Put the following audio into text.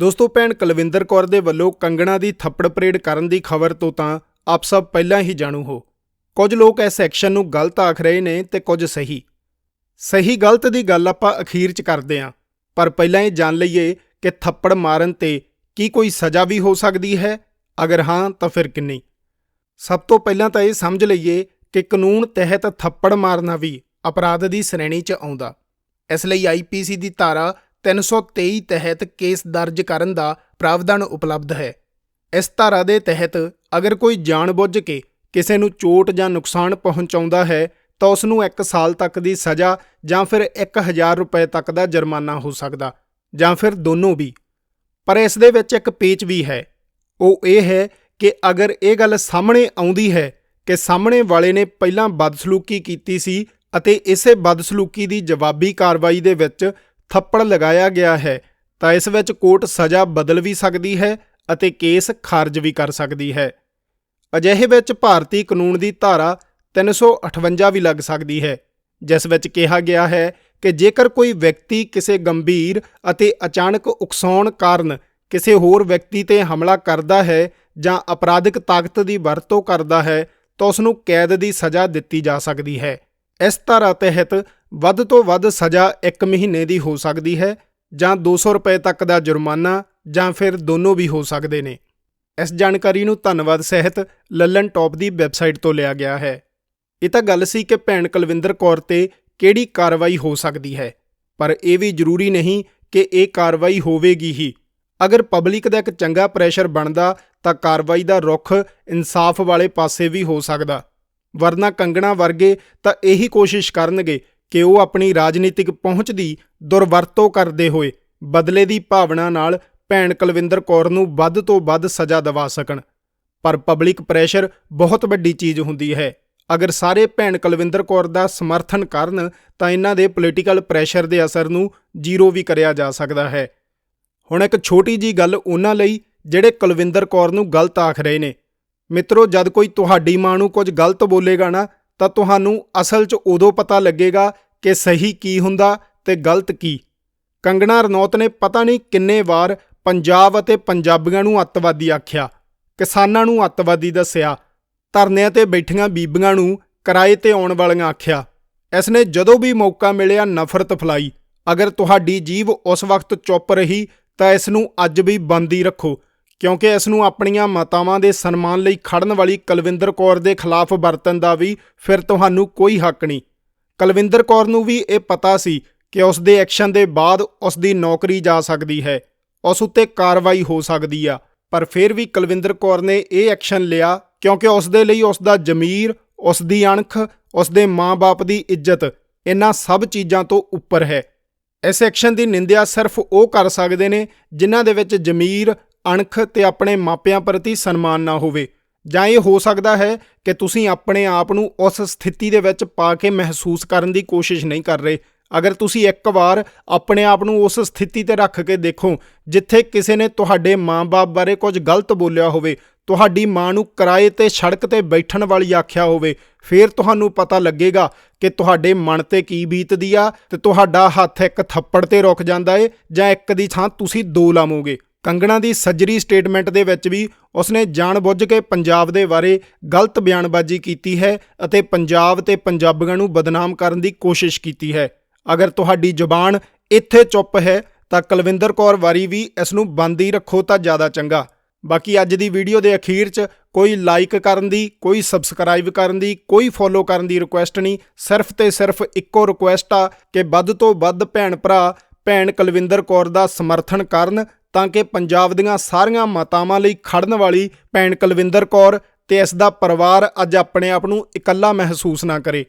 ਦੋਸਤੋ, ਭੈਣ ਕੁਲਵਿੰਦਰ ਕੌਰ ਦੇ ਵੱਲੋਂ ਕੰਗਣਾ ਦੀ ਥੱਪੜ ਪਰੇਡ ਕਰਨ ਦੀ ਖਬਰ ਤੋਂ ਤਾਂ ਆਪ ਸਭ ਪਹਿਲਾਂ ਹੀ ਜਾਣੂ ਹੋ। ਕੁਝ ਲੋਕ ਇਸ ਐਕਸ਼ਨ ਨੂੰ ਗਲਤ ਆਖ ਰਹੇ ਨੇ ਤੇ ਕੁਝ ਸਹੀ। ਸਹੀ ਗਲਤ ਦੀ ਗੱਲ ਆਪਾਂ ਅਖੀਰ 'ਚ ਕਰਦੇ ਹਾਂ ਪਰ ਪਹਿਲਾਂ ਇਹ ਜਾਣ ਲਈਏ ਕਿ ਥੱਪੜ ਮਾਰਨ ਤੇ ਕੀ ਕੋਈ ਸਜ਼ਾ ਵੀ ਹੋ ਸਕਦੀ ਹੈ? ਅਗਰ ਹਾਂ, ਤਾਂ ਫਿਰ ਕਿੰਨੀ? ਸਭ ਤੋਂ ਪਹਿਲਾਂ ਤਾਂ ਇਹ ਸਮਝ ਲਈਏ ਕਿ ਕਾਨੂੰਨ ਤਹਿਤ ਥੱਪੜ ਮਾਰਨਾ ਵੀ ਅਪਰਾਧ ਦੀ ਸ਼੍ਰੇਣੀ 'ਚ ਆਉਂਦਾ। ਇਸ ਲਈ ਆਈਪੀਸੀ ਦੀ ਧਾਰਾ 323 ਤਹਿਤ ਕੇਸ ਦਰਜ ਕਰਨ ਦਾ ਪ੍ਰਾਵਧਾਨ ਉਪਲਬਧ ਹੈ। ਇਸ ਧਾਰਾ ਦੇ ਤਹਿਤ ਅਗਰ ਕੋਈ ਜਾਣਬੁੱਝ ਕੇ ਕਿਸੇ ਨੂੰ ਚੋਟ ਜਾਂ ਨੁਕਸਾਨ ਪਹੁੰਚਾਉਂਦਾ ਹੈ, ਤਾਂ ਉਸ ਨੂੰ 1 ਸਾਲ ਤੱਕ ਦੀ ਸਜ਼ਾ ਜਾਂ ਫਿਰ 1000 ਰੁਪਏ ਤੱਕ ਦਾ ਜੁਰਮਾਨਾ ਹੋ ਸਕਦਾ, ਜਾਂ ਫਿਰ ਦੋਨੋਂ ਵੀ। ਪਰ ਇਸ ਦੇ ਵਿੱਚ ਇੱਕ ਪੇਚ ਵੀ ਹੈ। ਉਹ ਇਹ ਹੈ ਕਿ ਅਗਰ ਇਹ ਗੱਲ ਸਾਹਮਣੇ ਆਉਂਦੀ ਹੈ ਕਿ ਸਾਹਮਣੇ ਵਾਲੇ ਨੇ ਪਹਿਲਾਂ ਬਦਸਲੂਕੀ ਕੀਤੀ ਸੀ ਅਤੇ ਇਸੇ ਬਦਸਲੂਕੀ ਦੀ ਜਵਾਬੀ ਕਾਰਵਾਈ ਦੇ ਵਿੱਚ ਥੱਪੜ ਲਗਾਇਆ ਗਿਆ ਹੈ, ਤਾਂ ਇਸ ਵਿੱਚ ਕੋਰਟ ਸਜ਼ਾ ਬਦਲ ਵੀ ਸਕਦੀ ਹੈ ਅਤੇ ਕੇਸ ਖਾਰਜ ਵੀ ਕਰ ਸਕਦੀ ਹੈ। ਅਜਿਹੇ ਵਿੱਚ ਭਾਰਤੀ ਕਾਨੂੰਨ ਦੀ ਧਾਰਾ 358 ਵੀ ਲੱਗ ਸਕਦੀ ਹੈ, ਜਿਸ ਵਿੱਚ ਕਿਹਾ ਗਿਆ ਹੈ ਕਿ ਜੇਕਰ ਕੋਈ ਵਿਅਕਤੀ ਕਿਸੇ ਗੰਭੀਰ ਅਤੇ ਅਚਾਨਕ ਉਕਸਾਉਣ ਕਾਰਨ ਕਿਸੇ ਹੋਰ ਵਿਅਕਤੀ ਤੇ ਹਮਲਾ ਕਰਦਾ ਹੈ ਜਾਂ ਅਪਰਾਧਿਕ ਤਾਕਤ ਦੀ ਵਰਤੋਂ ਕਰਦਾ ਹੈ, ਤਾਂ ਉਸ ਨੂੰ ਕੈਦ ਦੀ ਸਜ਼ਾ ਦਿੱਤੀ ਜਾ ਸਕਦੀ ਹੈ। ਇਸ ਧਾਰਾ ਤਹਿਤ ਵੱਧ ਤੋਂ ਵੱਧ ਸਜ਼ਾ 1 ਮਹੀਨੇ ਦੀ ਹੋ ਸਕਦੀ ਹੈ ਜਾਂ 200 ਰੁਪਏ ਤੱਕ ਦਾ ਜੁਰਮਾਨਾ ਜਾਂ ਫਿਰ ਦੋਨੋਂ ਵੀ ਹੋ ਸਕਦੇ ਨੇ। ਇਸ ਜਾਣਕਾਰੀ ਨੂੰ ਧੰਨਵਾਦ ਸਹਿਤ ਲੱਲਨ ਟੌਪ ਦੀ ਵੈਬਸਾਈਟ ਤੋਂ ਲਿਆ ਗਿਆ ਹੈ। ਇਹ ਤਾਂ ਗੱਲ ਸੀ ਕਿ ਭੈਣ ਕੁਲਵਿੰਦਰ ਕੌਰ ਤੇ ਕਿਹੜੀ ਕਾਰਵਾਈ ਹੋ ਸਕਦੀ ਹੈ, ਪਰ ਇਹ ਵੀ ਜ਼ਰੂਰੀ ਨਹੀਂ ਕਿ ਇਹ ਕਾਰਵਾਈ ਹੋਵੇਗੀ ਹੀ। ਅਗਰ ਪਬਲਿਕ ਦਾ ਇੱਕ ਚੰਗਾ ਪ੍ਰੈਸ਼ਰ ਬਣਦਾ ਤਾਂ ਕਾਰਵਾਈ ਦਾ ਰੁਖ ਇਨਸਾਫ ਵਾਲੇ ਪਾਸੇ ਵੀ ਹੋ ਸਕਦਾ। ਵਰਨਾ ਕੰਗਣਾ ਵਰਗੇ ਤਾਂ ਇਹੀ ਕੋਸ਼ਿਸ਼ ਕਰਨਗੇ ਕਿ ਉਹ ਆਪਣੀ ਰਾਜਨੀਤਿਕ ਪਹੁੰਚ ਦੀ ਦੁਰਵਰਤੋਂ ਕਰਦੇ ਹੋਏ ਬਦਲੇ ਦੀ ਭਾਵਨਾ ਨਾਲ ਭੈਣ ਕੁਲਵਿੰਦਰ ਕੌਰ ਨੂੰ ਵੱਧ ਤੋਂ ਵੱਧ ਸਜ਼ਾ ਦਿਵਾ ਸਕਣ। ਪਰ ਪਬਲਿਕ ਪ੍ਰੈਸ਼ਰ ਬਹੁਤ ਵੱਡੀ ਚੀਜ਼ ਹੁੰਦੀ ਹੈ। ਅਗਰ ਸਾਰੇ ਭੈਣ ਕੁਲਵਿੰਦਰ ਕੌਰ ਦਾ ਸਮਰਥਨ ਕਰਨ, ਤਾਂ ਇਹਨਾਂ ਦੇ ਪੋਲੀਟੀਕਲ ਪ੍ਰੈਸ਼ਰ ਦੇ ਅਸਰ ਨੂੰ ਜ਼ੀਰੋ ਵੀ ਕਰਿਆ ਜਾ ਸਕਦਾ ਹੈ। ਹੁਣ ਇੱਕ ਛੋਟੀ ਜੀ ਗੱਲ ਉਹਨਾਂ ਲਈ ਜਿਹੜੇ ਕੁਲਵਿੰਦਰ ਕੌਰ ਨੂੰ ਗਲਤ ਆਖ ਰਹੇ ਨੇ। ਮਿੱਤਰੋ, ਜਦ ਕੋਈ ਤੁਹਾਡੀ ਮਾਂ ਨੂੰ ਕੁਝ ਗਲਤ ਬੋਲੇਗਾ ਨਾ, ਤਾਂ ਤੁਹਾਨੂੰ ਅਸਲ 'ਚ ਉਦੋਂ ਪਤਾ ਲੱਗੇਗਾ ਕਿ ਸਹੀ ਕੀ ਹੁੰਦਾ ਤੇ ਗਲਤ ਕੀ। ਕੰਗਣਾ ਰਣੌਤ ਨੇ ਪਤਾ ਨਹੀਂ ਕਿੰਨੇ ਵਾਰ ਪੰਜਾਬ ਅਤੇ ਪੰਜਾਬੀਆਂ ਨੂੰ ਅੱਤਵਾਦੀ ਆਖਿਆ, ਕਿਸਾਨਾਂ ਨੂੰ ਅੱਤਵਾਦੀ ਦੱਸਿਆ, ਧਰਨਿਆਂ ਤੇ ਬੈਠੀਆਂ ਬੀਬੀਆਂ ਨੂੰ ਕਿਰਾਏ ਤੇ ਆਉਣ ਵਾਲੀਆਂ ਆਖਿਆ। ਇਸ ਨੇ ਜਦੋਂ ਵੀ ਮੌਕਾ ਮਿਲਿਆ ਨਫ਼ਰਤ ਫਲਾਈ। ਅਗਰ ਤੁਹਾਡੀ ਜੀਵ ਉਸ ਵਕਤ ਚੁੱਪ ਰਹੀ, ਤਾਂ ਇਸ ਨੂੰ ਅੱਜ ਵੀ ਬੰਦੀ ਰੱਖੋ। ਕਿਉਂਕਿ ਇਸ ਨੂੰ ਆਪਣੀਆਂ ਮਾਤਾਵਾਂ ਦੇ ਸਨਮਾਨ ਲਈ ਖੜਨ ਵਾਲੀ ਕੁਲਵਿੰਦਰ ਕੌਰ ਦੇ ਖਿਲਾਫ ਵਰਤਨ ਦਾ ਵੀ ਫਿਰ ਤੁਹਾਨੂੰ ਕੋਈ ਹੱਕ ਨਹੀਂ। ਕੁਲਵਿੰਦਰ ਕੌਰ ਨੂੰ ਵੀ ਇਹ ਪਤਾ ਸੀ ਕਿ ਉਸ ਦੇ ਐਕਸ਼ਨ ਦੇ ਬਾਅਦ ਉਸ ਦੀ ਨੌਕਰੀ ਜਾ ਸਕਦੀ ਹੈ, ਉਸ ਉੱਤੇ ਕਾਰਵਾਈ ਹੋ ਸਕਦੀ ਆ। ਪਰ ਫਿਰ ਵੀ ਕੁਲਵਿੰਦਰ ਕੌਰ ਨੇ ਇਹ ਐਕਸ਼ਨ ਲਿਆ ਕਿਉਂਕਿ ਉਸ ਦੇ ਲਈ ਉਸ ਦਾ ਜ਼ਮੀਰ, ਉਸ ਦੀ ਅਣਖ, ਉਸ ਦੇ ਮਾਂ-ਬਾਪ ਦੀ ਇੱਜ਼ਤ ਇਹਨਾਂ ਸਭ ਚੀਜ਼ਾਂ ਤੋਂ ਉੱਪਰ ਹੈ। ਇਸ ਐਕਸ਼ਨ ਦੀ ਨਿੰਦਿਆ ਸਿਰਫ ਉਹ ਕਰ ਸਕਦੇ ਨੇ ਜਿਨ੍ਹਾਂ ਦੇ ਵਿੱਚ ਜ਼ਮੀਰ ਅਣਖ ਤੇ ਆਪਣੇ ਮਾਪਿਆਂ ਪ੍ਰਤੀ ਸਨਮਾਨ ਨਾ ਹੋਵੇ। ਜਾਂ ਇਹ ਹੋ ਸਕਦਾ ਹੈ ਕਿ ਤੁਸੀਂ ਆਪਣੇ ਆਪ ਨੂੰ ਉਸ ਸਥਿਤੀ ਦੇ ਵਿੱਚ ਪਾ ਕੇ ਮਹਿਸੂਸ ਕਰਨ ਦੀ ਕੋਸ਼ਿਸ਼ ਨਹੀਂ ਕਰ ਰਹੇ। ਅਗਰ ਤੁਸੀਂ ਇੱਕ ਵਾਰ ਆਪਣੇ ਆਪ ਨੂੰ ਉਸ ਸਥਿਤੀ ਤੇ ਰੱਖ ਕੇ ਦੇਖੋ, ਜਿੱਥੇ ਕਿਸੇ ਨੇ ਤੁਹਾਡੇ ਮਾਂ-ਬਾਪ ਬਾਰੇ ਕੁਝ ਗਲਤ ਬੋਲਿਆ ਹੋਵੇ, ਤੁਹਾਡੀ ਮਾਂ ਨੂੰ ਕਿਰਾਏ ਤੇ ਸੜਕ ਤੇ ਬੈਠਣ ਵਾਲੀ ਆਖਿਆ ਹੋਵੇ, ਫਿਰ ਤੁਹਾਨੂੰ ਪਤਾ ਲੱਗੇਗਾ ਕਿ ਤੁਹਾਡੇ ਮਨ ਤੇ ਕੀ ਬੀਤਦੀ ਆ ਤੇ ਤੁਹਾਡਾ ਹੱਥ ਇੱਕ ਥੱਪੜ ਤੇ ਰੁਕ ਜਾਂਦਾ ਏ ਜਾਂ ਇੱਕ ਦੀ ਥਾਂ ਤੁਸੀਂ ਦੋ ਲਾਵੋਗੇ। ਕੰਗਣਾ ਦੀ ਸੱਜਰੀ ਸਟੇਟਮੈਂਟ ਦੇ ਵਿੱਚ ਵੀ ਉਸਨੇ ਜਾਣਬੁੱਝ ਕੇ ਪੰਜਾਬ ਦੇ ਬਾਰੇ ਗਲਤ ਬਿਆਨਬਾਜ਼ੀ ਕੀਤੀ ਹੈ ਅਤੇ ਪੰਜਾਬ ਤੇ ਪੰਜਾਬੀਆਂ ਨੂੰ ਬਦਨਾਮ ਕਰਨ ਦੀ ਕੋਸ਼ਿਸ਼ ਕੀਤੀ ਹੈ। ਅਗਰ ਤੁਹਾਡੀ ਜ਼ੁਬਾਨ ਇੱਥੇ ਚੁੱਪ ਹੈ, ਤਾਂ ਕੁਲਵਿੰਦਰ ਕੌਰ ਵਾਰੀ ਵੀ ਇਸ ਨੂੰ ਬੰਦ ਹੀ ਰੱਖੋ ਤਾਂ ਜ਼ਿਆਦਾ ਚੰਗਾ। ਬਾਕੀ ਅੱਜ ਦੀ ਵੀਡੀਓ ਦੇ ਅਖੀਰ 'ਚ ਕੋਈ ਲਾਈਕ ਕਰਨ ਦੀ, ਕੋਈ ਸਬਸਕ੍ਰਾਈਬ ਕਰਨ ਦੀ, ਕੋਈ ਫੋਲੋ ਕਰਨ ਦੀ ਰਿਕੁਐਸਟ ਨਹੀਂ, ਸਿਰਫ ਤੇ ਸਿਰਫ ਇੱਕੋ ਰਿਕੁਐਸਟ ਆ ਕਿ ਵੱਧ ਤੋਂ ਵੱਧ ਭੈਣ ਭਰਾ, ਭੈਣ ਕੁਲਵਿੰਦਰ ਕੌਰ ਦਾ ਸਮਰਥਨ ਕਰਨ ਤਾਂ ਕਿ ਪੰਜਾਬ ਦੀਆਂ ਸਾਰੀਆਂ ਮਾਤਾਵਾਂ ਲਈ ਖੜਨ ਵਾਲੀ ਭੈਣ ਕੁਲਵਿੰਦਰ ਕੌਰ ਤੇ ਇਸ ਦਾ ਪਰਿਵਾਰ ਅੱਜ ਆਪਣੇ ਆਪ ਨੂੰ ਇਕੱਲਾ ਮਹਿਸੂਸ ਨਾ ਕਰੇ।